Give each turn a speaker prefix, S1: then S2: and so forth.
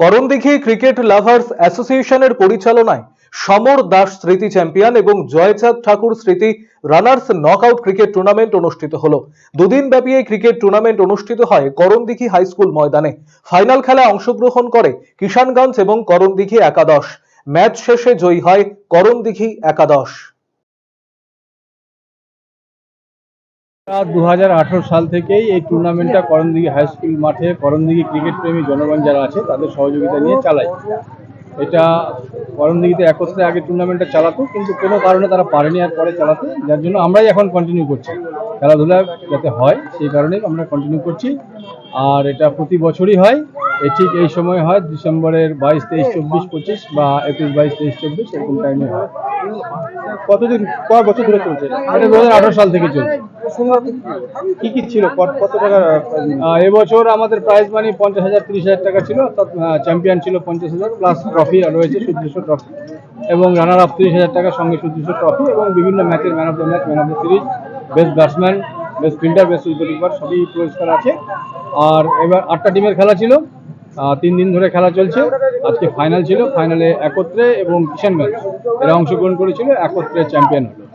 S1: Karandighi cricket lovers অ্যাসোসিয়েশনের পরিচালনায় সমর দাস স্মৃতি চ্যাম্পিয়ন এবং জয়চাঁদ ঠাকুর স্মৃতি রানার্স নকআউট ক্রিকেট টুর্নামেন্ট অনুষ্ঠিত হলো। দুদিন ব্যাপী এই ক্রিকেট টুর্নামেন্ট অনুষ্ঠিত হয় করণদিঘি হাই স্কুল ময়দানে। ফাইনাল খেলায় অংশগ্রহণ করে কিষানগঞ্জ এবং করণদিঘি একাদশ। ম্যাচ শেষে জয়ী হয় করণদিঘি একাদশ।
S2: দু হাজার আঠেরো সাল থেকেই এই টুর্নামেন্টটা করণদিঘি হাই স্কুল মাঠে করণদিঘি ক্রিকেট প্রেমী জনগণ যারা আছে তাদের সহযোগিতা নিয়ে চালাই এটা করণদিঘিতে একত্রে আগে টুর্নামেন্টটা চালাতো কিন্তু কোনো কারণে তারা পারেনি আর পরে চালাতে যার জন্য আমরাই এখন কন্টিনিউ করছি। খেলাধুলা যাতে হয় সেই কারণেই আমরা কন্টিনিউ করছি। আর এটা প্রতি বছরই হয়। ঠিক এই সময় হয় ডিসেম্বরের বাইশ তেইশ চব্বিশ পঁচিশ বা একুশ বাইশ তেইশ চব্বিশ এরকম টাইমে হয়।
S3: কতদিন কয় বছর ধরে চলছে
S2: এটা? দু সাল থেকে চলছে।
S3: কি কি ছিল? কত টাকা
S2: এবছর আমাদের প্রাইজ মানি পঞ্চাশ হাজার, তিরিশ হাজার টাকা ছিল। চ্যাম্পিয়ন ছিল পঞ্চাশ হাজার প্লাস ট্রফি রয়েছে সুদৃশ্য ট্রফি এবং রানার আপ তিরিশ হাজার টাকার সঙ্গে সুদৃশ্য ট্রফি এবং বিভিন্ন ম্যাচের man of the match man of the series best batsman best fielder best wicket সবই পুরস্কার আছে। আর এবার আটটা টিমের খেলা ছিল। তিন দিন ধরে খেলা চলছে। আজকে ফাইনাল ছিল। ফাইনালে একত্রে এবং কিষানগঞ্জ এরা অংশগ্রহণ করেছিল। একত্রে চ্যাম্পিয়ন হয়